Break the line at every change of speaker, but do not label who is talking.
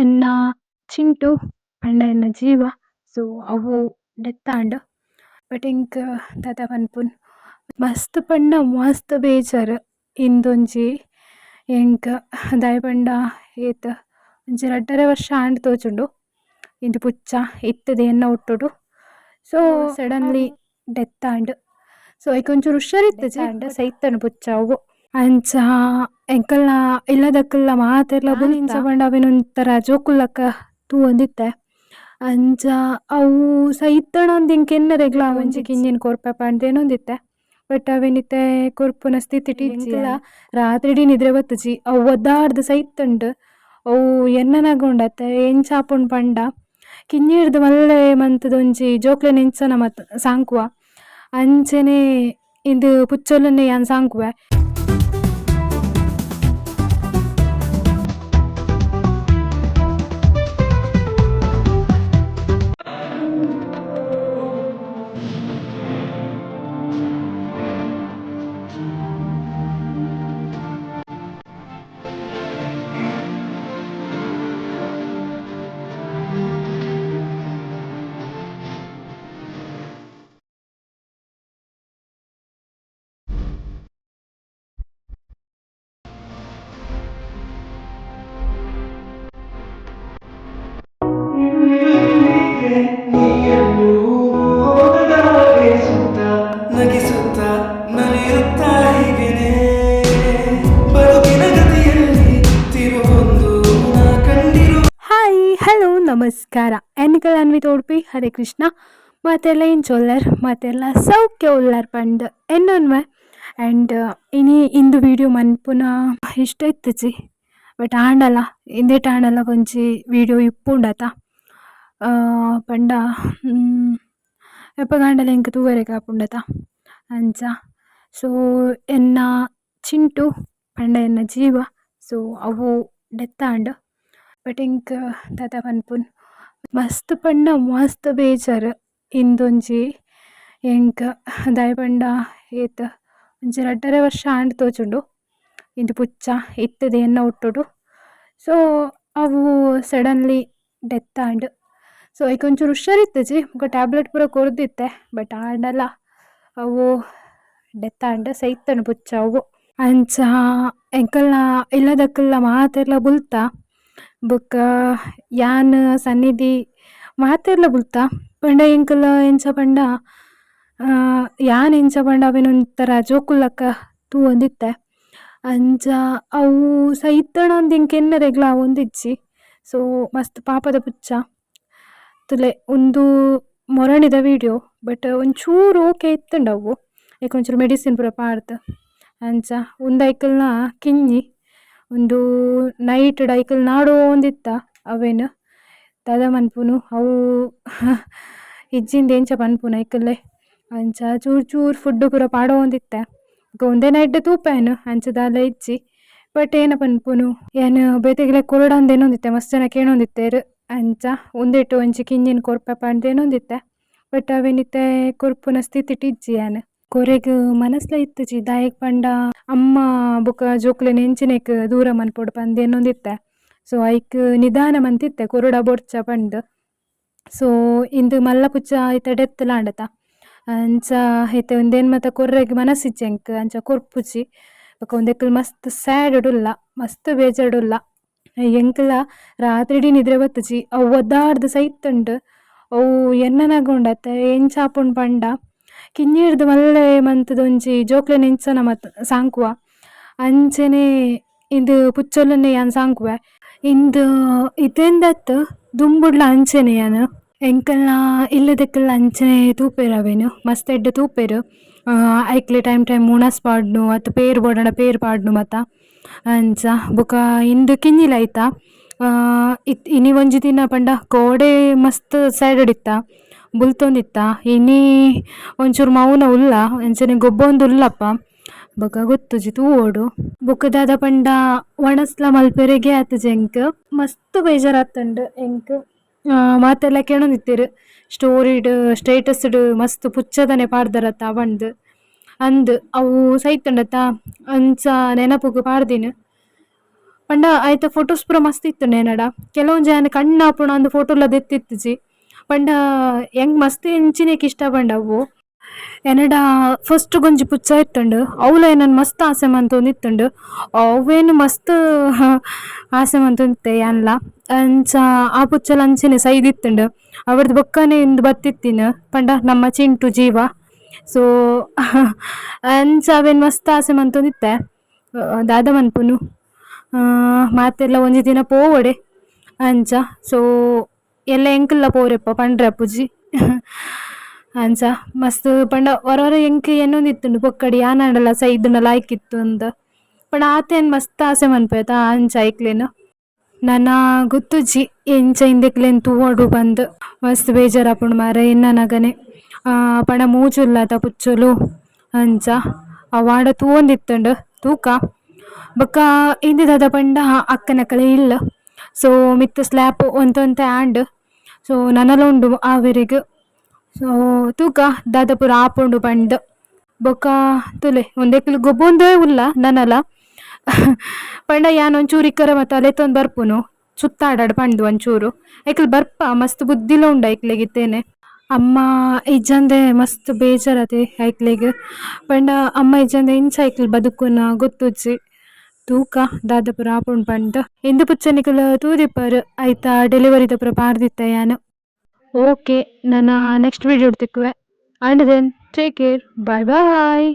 ಎನ್ನ ಚಿಂಟು ಪಂಡ ಎನ್ನ ಜೀವ. ಸೊ ಅವು ಡೆತ್ ಆಂಡ್ ಬಟ್ ಎಂಕ್ ದಾದ ಪನ್ಪುನು ಮಸ್ತ್ ಪಂಡ ಮಸ್ತ್ ಬೇಜಾರ್. ಇಂದೊಂಜಿ ಎಂಕ್ ದಾಯೆ ಪಂಡ ಏತ್ ಒಂಜಿ ರಡ್ಡರೆ ವರ್ಷ ಆಂಡ್ ತೋಜುಂಡು. ಇಂದು ಪುಚ್ಚ ಇತ್ತದೆ ಎನ್ನ ಒಟ್ಟುಡು so suddenly death and so ಐಕೊಂಚೂರು ಒಂಚೂರು ಹುಷಾರಿತ್ತಜಿ ಆಂಡ್ ಸೈತ್ತಂಡ್ ಪುಚ್ಚ ಅವು. ಅಂಚ ಎಂಕಲ್ನ ಇಲ್ಲದಕಲ್ಲ ಮಾತೆರ್ಲ ಬುಲ್ತ ಇಂಚ ಪಂಡ ಒಂಥರ ಜೋಕುಲ್ಲಕ ತೂವೊಂದಿತ್ತೆ. ಅಂಚ ಅವು ಸೈತ್ತಂಡ ಅಂದ್ ಎಂಕ್ ಎನ್ನರೆಗ್ಲ ಒಂಜಿ ಕಿಂಜಿನ್ ಕೊರ್ಪೆ ಪಾಂಡ್ದೇನೊಂದಿತ್ತೆ ಬಟ್ ಅವೆನ್ ಇತ್ತೆ ಕೊರ್ಪುನ ಸ್ಥಿತಿಟ್ ಟಿಚ್ಚಿಲ್ಲ ರಾತ್ರಿ ಇಡೀ ನಿದ್ರೆ ಬತ್ತುಜಿ ಅವು ಒದ್ದಾಡ್ದ್ ಸೈತ್ತಂಡ್ ಅವು ಎನ್ನನಗುಂಡತೆ ಎಂಚ ಆಪುಂಡ್ ಪಂಡ. ಕಿಂಜಿಡ್ದ್ ಮಲ್ಲೆ ಮಂತದೊಂಜಿ ಜೋಕ್ಲೆನ್ ಎಂಚನ ಮತ್ ಸಾಂಕುವ. ಅಂಚನೆ ಇಂದ್ ಪುಚ್ಚೊಲುನೆ ಯಾನ್ ಸಾಂಕುವೆ. ನಮಸ್ಕಾರ. ಎನ್ನಿಕಲ್ ಅನ್ವಿತ್ ಉಡುಪಿ, ಹರೇ ಕೃಷ್ಣ. ಮತ್ತೆಲ್ಲ ಏನು ಚೊಲ್ಲರ್ ಮತ್ತೆಲ್ಲ ಸೌಖ್ಯ ಉಳ್ಳಾರ್ ಪಂಡ್ ಎನ್ನೊನ್ವೆ ಆ್ಯಂಡ್ ಇನಿ ಇಂದು ವಿಡಿಯೋ ಮನ್ಪುನ ಇಷ್ಟ ಇತ್ತಜಿ ಬಟ್ ಆಂಡಲ್ಲ ಇಂದೇ ಆಂಡಲ ಒಂಜಿ ವಿಡಿಯೋ ಇಪ್ಪುಂಡತ. ಪಂಡ ಎಪ್ಪಗಾಂಡಲ ಎಂಕ್ ತೂವರೆ ಕಾಪುಂಡತ ಅಂಚ, ಸೊ, ಎನ್ನ ಚಿಂಟು, ಪಂಡ ಎನ್ನ ಜೀವ. ಸೊ, ಅವು ಡೆತ್ ಆಂಡ್ ಬಟ್ ದಾದ ಪನ್ಪುನು ಮಸ್ತ್ ಪಂಡ ಮಸ್ತ್ ಬೇಜಾರ್, ಇಂದೊಂಜಿ, ಎಂಕ ದಾಯೆ ಪಂಡ ಏತ್, ಒಂಜಿ ರಡ್ಡರೆ ವರ್ಷ ಆಂಡ್ ತೋಜುಂಡು. ಇಂದು ಪುಚ್ಚ, ಇತ್ತದೆ ಎನ್ನ ಒಟ್ಟುಡು ಸೊ ಅವು ಸಡನ್ಲಿ ಡೆತ್ ಆಂಡ್ ಸೊ ಈಗ ಒಂಚೂರು ಹುಷಾರಿತ್ತಜಿ ಬೊಕ ಟ್ಯಾಬ್ಲೆಟ್ ಪೂರ ಕೊರ್ದಿತ್ತೆ ಬಟ್ ಆಂಡಲ್ಲ, ಅವು ಡೆತ್ ಆಂಡ್ ಸೈತ್ತಂಡ್ ಪುಚ್ಚ ಅವು. ಅಂಚ ಎಂಕಲ್ಲ ಇಲ್ಲದಕ್ಕಲ್ಲ ಮಾತೆರ್ಲ ಬುಲ್ತ. ಬೊಕ ಯಾನ್, ಸನ್ನಿಧಿ ಮಾತೆರ್ಲ ಬುಲ್ತ ಪಂಡ ಎಂಕಲ್ ಎಂಚ ಪಂಡ ಯಾನ್ ಎಂಚ ಪಂಡ ಅವೆನ್ ಒಂಥರ ತೂ ತೂವೊಂದಿತ್ತೆ ಅಂಚ ಅವು ಸೈತಣ ಅಂದ್ ಎಂಕ್ ಎನ್ನರೆಗ್ಲ ಒಂದಿಜ್ಜಿ ಸೊ, ಮಸ್ತ್ ಪಾಪದ ಪುಚ್ಚ. ತುಲೆ ಉಂದು ಮೊರಣಿದ ವಿಡಿಯೋ, ಬಟ್ ಒಂಚೂರು ಓಕೆ ಇತ್ತಂಡವು ಐಕ್ ಒಂಚೂರು ಮೆಡಿಸಿನ್ ಪೂರ ಪಾಡ್ದು ಅಂಚ ಉಂದು ಐಕಲ್ನ ಕಿಂಜಿ ಒಂದು ನೈಟ್ ಡೈಕಲ್ ನಾಡು ಒಂದಿತ್ತ ಅವೆನ್? ದಾದ ಮನ್ಪುನು ಅವು ಇಜ್ಜಿಂದ ಎಂಚ ಪನ್ಪುನ ಐಕಲ್ಲೆ. ಅಂಚ ಚೂರ್ ಚೂರ್ ಫುಡ್ ಪೂರ ಪಾಡೋ ಬೊಕ ಒಂದೇ ನೈಟ್ ತೂಪೆನ್ ಅಂಚ ದಾಲ ಇಜ್ಜಿ. ಬಟ್ ಏನ ಪನ್ಪುನು? ಏನ್ ಬೇತೆಗ್ಲೆ ಕೊರಡಂದೇನೊಂದಿತ್ತೆ? ಮಸ್ತ್ ಜನ ಕೇಣೊಂದಿತ್ತೆರ್ ಅಂಚ ಉಂದೆಟ್ ಕಿಂಜಿನ ಕಿಂಜಿನ್ ಕೊರ್ಪೆ ಪಾಂಡ್ದೇನೊಂದಿತ್ತೆ. ಬಟ್ ಅವೆನ್ ಇತ್ತೆ ಕೊರ್ಪುನ ಸ್ಥಿತಿಟ್ ಇಜ್ಜಿ ಯಾನ್ ಕೊರೆಗ್ ಮನಸ್ಲ ಇತ್ತಜಿ ದಾಯೆಗ್ ಪಂಡ, ಅಮ್ಮ ಬೊಕ ಜೋಕ್ಲೆನ್ ಎಂಚಿನೆಕ್ ದೂರ ಮನ್ಪೊಡು ಎನ್ನೊಂದಿತ್ತೆ. ಸೊ ಐಕ್ ನಿಧಾನ ಮಂತಿತ್ತೆ ಕೊರುಡ ಬೊರ್ಚ ಪಂಡ್. ಸೊ ಇಂದು ಮಲ್ಲ ಪುಚ್ಚ ಐತ ಡೆತ್ ಲಾಂಡತ. ಅಂಚ ಐತ ಉಂದೆನ್ ಮತ ಕೊರ್ರೆಗ್ ಮನಸ್ಸಿಚ್ಚೆಂಕ್, ಅಂಚ ಕೊರ್ಪುಜಿ ಬೊಕ ಒಂದೆಕ್ಲ್ ಮಸ್ತ್ ಸ್ಯಾಡ್ ಉಲ್ಲ ಮಸ್ತ್ ಬೇಜಾಡುಲ್ಲ. ಎಂಕಲ ರಾತ್ರಿ ಇಡೀ ನಿದ್ರೆ ಬತ್ತುಜಿ ಅವು ಒದ್ದಾರ್ದ್ ಸೈತ್ತಂಡ್ ಅವು ಎನ್ನನಗುಂಡತೆ ಎಂಚ ಆಪುಂಡ್ ಪಂಡ. ಕಿಂಜಿಡ್ದ್ ಮಲ್ಲೆ ಮಂತುದೊಂಜಿ ಜೋಕ್ಲೆನ್ ಎಂಚನ ಮತ್ ಸಾಂಕುವ. ಅಂಚನೆ ಇಂದು ಪುಚ್ಚೊಲುನೆ ಯಾನ್ ಸಾಂಕುವೆ. ಇಂದು ಇತ್ತೆಂದತ್ ದುಂಬುಡ್ಲ ಅಂಚನೆ ಯಾನ್. ಎಂಕಲ್ನ ಇಲ್ಲದಕ್ಕಲ್ನ ಅಂಚನೆ ತೂಪೆರ್ ಅವೆನ್ ಮಸ್ತ್ ಎಡ್ಡೆ ತೂಪೆರ್ ಐಕ್ಲೆ ಟೈಮ್ ಟೈಮ್ ಮುಣಸ್ ಪಾಡ್ನು, ಅತ್ ಪೇರ್ ಬೋಡಾಂಡ ಪೇರ್ ಪಾಡ್ನು ಮಾತ ಅಂಚ, ಬೊಕ ಇಂದು ಕಿನ್ನಿಲ ಐತ. ಇತ್ ಇನಿ ಒಂಜಿ ದಿನ ಪಂಡ ಕೋಡೆ ಮಸ್ತ್ ಸೈಡ್ ಇತ್ತ ಬುಲ್ತೊಂದಿತ್ತ? ಇನ್ನೀ ಒಂಚೂರು ಮೌನ ಉಲ್ಲ ಅಂಚನೆ ಗೊಬ್ಬೊಂದು ಉಲ್ಲಪ್ಪ ಬೊಕ ಗೊತ್ತುಜಿ ತೂವೋಡು ಬೊಕ ದಾದ ಪಂಡ ಒಣಸ್ಲ ಮಲ್ಪೆರೆಗೆ ಆತುಜಿ ಎಂಕ್ ಮಸ್ತ್ ಬೇಜಾರ್ ಆತುಂಡ್ ಎಂಕ್ ಮಾತೆಲ್ಲ ಕೇಳೊಂದಿತ್ತೆರ್. ಸ್ಟೋರಿಡ್, ಸ್ಟೇಟಸ್ಡ್, ಮಸ್ತ್ ಪುಚ್ಚದನೆ ಪಾಡ್ದರತ್ತ ಬಂದ್ ಅಂದ್, ಅವು ಸೈತಂಡತ್ತ ಅಂಚ ನೆನಪುಗ್ ಪಾಡ್ದಿನ. ಪಂಡ ಆಯ್ತ ಫೋಟೋಸ್ ಪೂರ ಮಸ್ತ್ ಇತ್ತು ನೆನಡ. ಕೆಲವೊಂದು ಜನ ಕಣ್ಣಾಪುಣ ಅಂದ್ ಫೋಟೋಲ ದೆತ್ತಿತ್ತಿಜಿ ಪಂಡ ಹೆಂಗ್ ಮಸ್ತ್ ಎಂಚಿನೇಕ್ ಇಷ್ಟ ಪಂಡ ಅವು. ಎನಡ ಫಸ್ಟ್ ಗೊಂಜಿ ಪುಚ್ಚ ಇತ್ತಂಡು ಅವಳ ಏನನ್ ಮಸ್ತ್ ಆಸೆ ಮಂತೊಂದಿತ್ತುಂಡು ಅವೇನು ಮಸ್ತ್ ಆಸೆ ಮಂತೊಂದಿತ್ತೆ ಯಾನ್ಲ ಅಂಚ ಆ ಪುಚ್ಚಲ ಅಂಚಿನ ಸೈದ್ ಇತ್ತಂಡು ಅವ್ರದ್ದು ಬೊಕ್ಕನೆ ಇಂದು ಬತ್ತಿತ್ತಿನ, ಪಂಡ ನಮ್ಮ ಚಿಂಟು ಜೀವ. ಸೊ, ಅಂಚ ಅವೇನು ಮಸ್ತ್ ಆಸೆ ಮಂತೊಂದಿತ್ತೆ. ದಾದ ಮನ್ಪುನು. ಮಾತೆಲ್ಲ ಒಂಜಿ ದಿನ ಪೋವಡೆ. ಅಂಚ, ಸೊ ಎಲ್ಲ ಎಂಕಲ್ಲ ಪೋರೆಪ್ಪ ಪಂಡ್ರೆ ಅಪ್ಪುಜಿ. ಅಂಚ, ಮಸ್ತ್ ಪಂಡ ವರ ವರ ಎಂಕ್ ಎನ್ನೊಂದಿತ್ತುಂಡು ಪೊಕ್ಕಡೆ ಯಾನಾಂಡಲ ಸೈದ್ಂಡ ಲಾಯ್ಕಿತ್ತು ಅಂದ. ಪಂಡ ಆತೆನ್ ಮಸ್ತ್ ಆಸೆ ಮನ್ಪುವೆತ ಅಂಚ ಐಕ್ಲೆನ್. ನನ ಗೊತ್ತುಜಿ ಎಂಚ ಇಂದೆಕ್ಲೆನ್ ತೂವಡು ಪಂದ್ ಮಸ್ತ್ ಬೇಜಾರಾಪುಂಡು ಮಾರೆ ಎನ್ನನಗನೆ ಪಂಡ ಮೂಜುಲ್ಲದ ಪುಚ್ಚಲು. ಅಂಚ ಅವಾಂಡ ತೂವೊಂದಿತ್ತುಂಡು, ತೂಕ. ಬೊಕ್ಕ ದಾದ ಪಂಡ ಅಕ್ಕನಕಲೆ ಇಲ್ಲ್. ಸೊ ಮಿತ್ತ್ ಸ್ಲ್ಯಾಪ್ ಒಂತೊಂತ ಆ್ಯಂಡ್ ಸೊ ನನಲ ಉಂಡು ಆವೆರೆಗ್ ಸೊ ತೂಕ ದಾದಾಪುರ ಪೂರ ಆಪುಂಡು ಪಂಡ್ ಬೊಕ್ಕ ತುಲೆ ಉಂದೆಕ್ಲೆ ಗೊಬ್ಬೊಂದೇ ಉಲ್ಲ ನನಲ ಪಂಡ ಯಾನ್ ಒಂಚೂರು ಇಕ್ಕರ ಮಾತ ಲೆತ್ತೊಂದು ಬರ್ಪುನು ಸುತ್ತಾಡಾಡ್ ಪಂದ್ ಒಂಚೂರು. ಐಕಲ್ ಬರ್ಪ, ಮಸ್ತ್ ಬುದ್ಧಿಲ ಉಂಡು ಐಕ್ಲೆಗ್ ಇತ್ತೆನೆ. ಅಮ್ಮ ಇಜ್ಜಂದೆ ಮಸ್ತ್ ಬೇಜಾರತೆ ಐಕ್ಲೆಗ್. ಪಂಡ ಅಮ್ಮ ಇಜ್ಜಂದೆ ಇಂಚ ಐಕ್ಲ್ ಬದುಕುನ ಗೊತ್ತುಜಿ ತೂಕ ದಾದಪುರ ಆಪುಂಡ್ ಪಂಡ್ ಇಂದು ಪುಚ್ಚನಿಕುಲ ತೂದಿಪ್ಪರು ಐತ ಡೆಲಿವರಿ ದಪುರ ಪಾರ್ದಿತ್ತ ಯಾನು ಓಕೆ ನನ್ನ next video ತಿಕ್ಕುವೆ and then take care bye bye